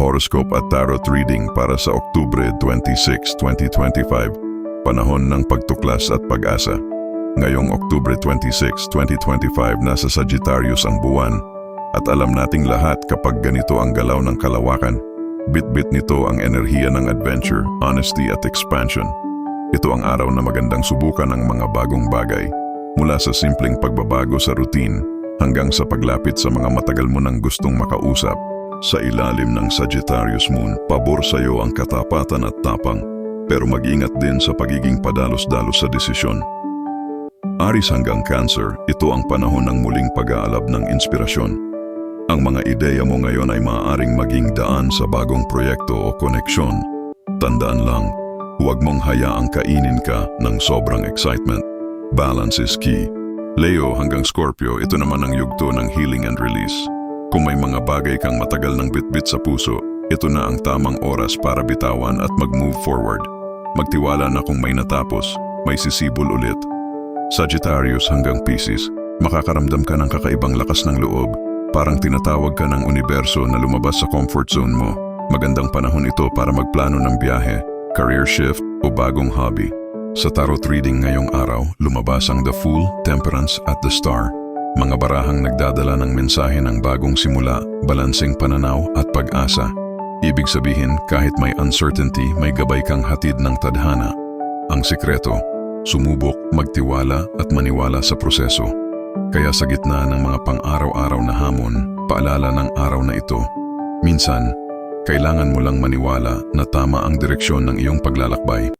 horoscope at tarot reading para sa Oktubre 26, 2025, panahon ng pagtuklas at pag-asa. Ngayong Oktubre 26, 2025, nasa Sagittarius ang buwan at alam nating lahat kapag ganito ang galaw ng kalawakan, bit-bit nito ang enerhiya ng adventure, honesty at expansion. Ito ang araw na magandang subukan ng mga bagong bagay, mula sa simpleng pagbabago sa routine hanggang sa paglapit sa mga matagal mo nang gustong makausap. Sa ilalim ng Sagittarius Moon, pabor sa iyo ang katapatan at tapang, pero mag-ingat din sa pagiging padalos-dalos sa desisyon. Aris hanggang Cancer, ito ang panahon ng muling pag-aalab ng inspirasyon. Ang mga ideya mo ngayon ay maaaring maging daan sa bagong proyekto o koneksyon. Tandaan lang, huwag mong hayaang kainin ka ng sobrang excitement. Balance is key. Leo hanggang Scorpio, ito naman ang yugto ng healing and release. Kung may mga bagay kang matagal ng bitbit sa puso, ito na ang tamang oras para bitawan at mag-move forward. Magtiwala na kung may natapos, may sisibol ulit. Sagittarius hanggang Pisces, makakaramdam ka ng kakaibang lakas ng loob, parang tinatawag ka ng universo na lumabas sa comfort zone mo. Magandang panahon ito para magplano ng biyahe, career shift o bagong hobby. Sa tarot reading ngayong araw, lumabas ang The Fool, Temperance at The Star. Mga barahang nagdadala ng mensahe ng bagong simula, balanseng pananaw at pag-asa. Ibig sabihin, kahit may uncertainty, may gabay kang hatid ng tadhana. Ang sikreto, sumubok, magtiwala at maniwala sa proseso. Kaya sa gitna ng mga pang-araw-araw na hamon, paalala ng araw na ito, minsan, kailangan mo lang maniwala na tama ang direksyon ng iyong paglalakbay.